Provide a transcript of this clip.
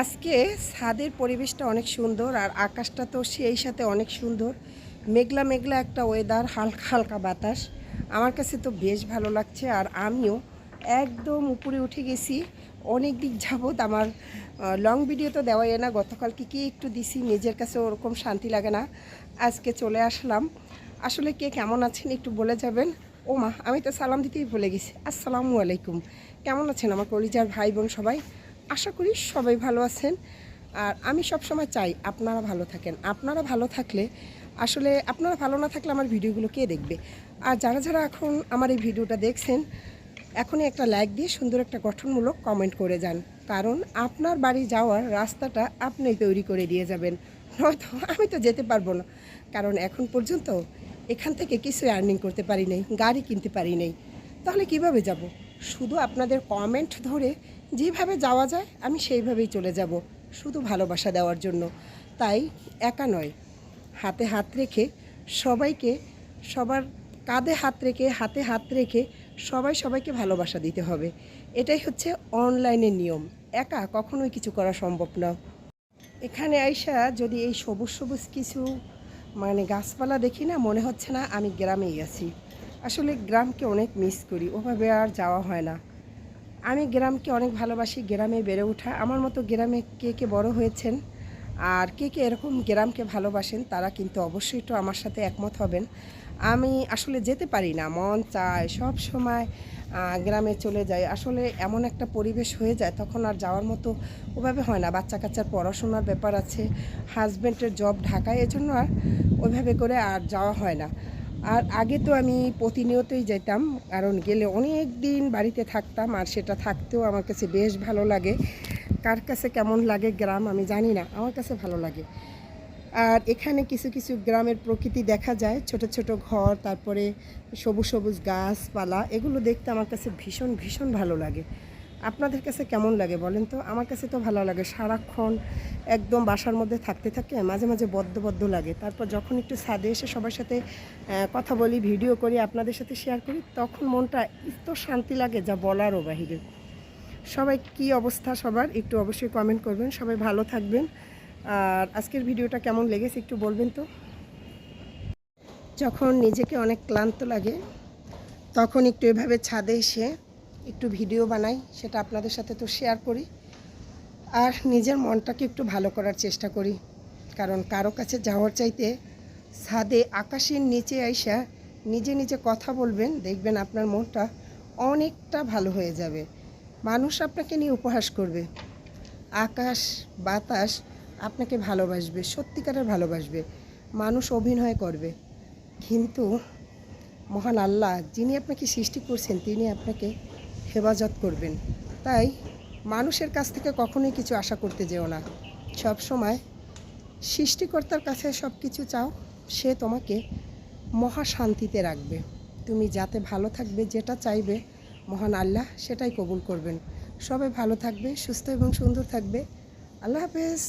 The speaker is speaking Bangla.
আজকে ছাদের পরিবেশটা অনেক সুন্দর আর আকাশটা তো সেই সাথে অনেক সুন্দর। মেঘলা মেঘলা একটা ওয়েদার হালকা হালকা বাতাস। আমার কাছে তো বেশ ভালো লাগছে আর আমিও একদম উপরে উঠে গেছি। অনেক দিক যাবৎ আমার লং ভিডিও তো দেওয়াই না গতকাল কি একটু দিছি, নিজের কাছে ওরকম শান্তি লাগে না। আজকে চলে আসলাম। আসলে কে কেমন আছেন একটু বলে যাবেন? ও মা আমি তো সালাম দিতেই ভুলে গেছি। আসসালামু আলাইকুম। কেমন আছেন আমার কলিজার ভাই বোন সবাই? আশা করি সবাই ভালো আছেন। আর আমি সব সময় চাই আপনারা ভালো থাকেন। আপনারা ভালো থাকলে আসলে আপনারা ভালো না থাকলে আমার ভিডিওগুলো কে দেখবে? আর যারা যারা এখন আমার এই ভিডিওটা দেখছেন, এখনই একটা লাইক দিয়ে সুন্দর একটা গঠনমূলক কমেন্ট করে যান। কারণ আপনার বাড়ি যাওয়ার রাস্তাটা আপনি তৈরি করে দিয়ে যাবেন। নয়তো আমি তো যেতে পারব না। কারণ এখন পর্যন্ত এখান থেকে কিছু আর্নিং করতে পারি নাই, গাড়ি কিনতে পারি নাই। তাহলে কীভাবে যাব? শুধু আপনাদের কমেন্ট ধরে যেভাবে যাওয়া যায়, আমি সেইভাবেই চলে যাব, শুধু ভালোবাসা দেওয়ার জন্য। তাই একা নয়, হাতে হাত রেখে সবাইকে, সবার কাঁধে হাত রেখে, হাতে হাত রেখে সবাই সবাইকে ভালোবাসা দিতে হবে। এটাই হচ্ছে অনলাইনের নিয়ম, একা কখনোই কিছু করা সম্ভব না। এখানে আইসা যদি এই সবুজ সবুজ কিছু মানে গাছপালা দেখি না, মনে হচ্ছে না আমি গ্রামেই আছি। আসলে গ্রামকে অনেক মিস করি, ওভাবে আর যাওয়া হয় না। আমি গ্রামকে অনেক ভালোবাসি, গ্রামে বেড়ে ওঠা। আমার মতো গ্রামে কে কে বড় হয়েছেন আর কে কে এরকম গ্রামকে ভালোবাসেন, তারা কিন্তু অবশ্যই একটু আমার সাথে একমত হবেন। আমি আসলে যেতে পারি না, মন চায় সব সময় গ্রামে চলে যাই। আসলে এমন একটা পরিবেশ হয়ে যায়, তখন আর যাওয়ার মতো ওভাবে হয় না। বাচ্চা কাচ্চার পড়াশোনার ব্যাপার আছে হাজব্যান্ডের জব ঢাকায়, এজন্য আর ওইভাবে করে আর যাওয়া হয় না। আর আগে তো আমি প্রতিনিয়তই যেতাম, কারণ গেলে অনেক দিন বাড়িতে থাকতাম আর সেটা থাকতেও আমার কাছে বেশ ভালো লাগে। কার কাছে কেমন লাগে গ্রাম আমি জানি না, আমার কাছে ভালো লাগে। আর এখানে কিছু কিছু গ্রামের প্রকৃতি দেখা যায়, ছোট ছোট ঘর, তারপরে সবুজ সবুজ গাছপালা, এগুলো দেখতে আমার কাছে ভীষণ ভীষণ ভালো লাগে। আপনাদের কাছে কেমন লাগে বলেন তো? আমার কাছে তো ভালো লাগে। সারাক্ষণ একদম বাসার মধ্যে থাকতে থাকে মাঝে মাঝে বদ্ধ বদ্ধ লাগে। তারপর যখন একটু ছাদে এসে সবার সাথে কথা বলি, ভিডিও করি, আপনাদের সাথে শেয়ার করি, তখন মনটা এত শান্তি লাগে যা বলারও বাহিরে। সবাই কি অবস্থা সবার? একটু অবশ্যই কমেন্ট করবেন। সবাই ভালো থাকবেন। আর আজকের ভিডিওটা কেমন লেগেছে একটু বলবেন তো? যখন নিজেকে অনেক ক্লান্ত লাগে, তখন একটু এভাবে ছাদে এসে একটু ভিডিও বানাই, সেটা আপনাদের সাথে তো শেয়ার করি। আর নিজের মনটাকে একটু ভালো করার চেষ্টা করি। কারণ কারও কাছে যাওয়ার চাইতে ছাদে, আকাশের নিচে আইসা নিজে নিজে কথা বলবেন, দেখবেন আপনার মনটা অনেকটা ভালো হয়ে যাবে। মানুষ আপনাকে নিয়ে উপহাস করবে। আকাশ, বাতাস আপনাকে ভালোবাসবে, সত্যিকারের ভালোবাসবে। মানুষ অভিনয় করবে। কিন্তু মহান আল্লাহ, যিনি আপনাকে সৃষ্টি করছেন, তিনি আপনাকে হেফাজত করবেন। তাই মানুষের কাছ থেকে কখনোই কিছু আশা করতে যেও না। সব সময় সৃষ্টিকর্তার কাছে সব কিছু চাও, সে তোমাকে মহা শান্তিতে রাখবে। তুমি যাতে ভালো থাকবে, যেটা চাইবে, মহান আল্লাহ সেটাই কবুল করবেন। সবাই ভালো থাকবে, সুস্থ এবং সুন্দর থাকবে। আল্লাহ হাফেজ।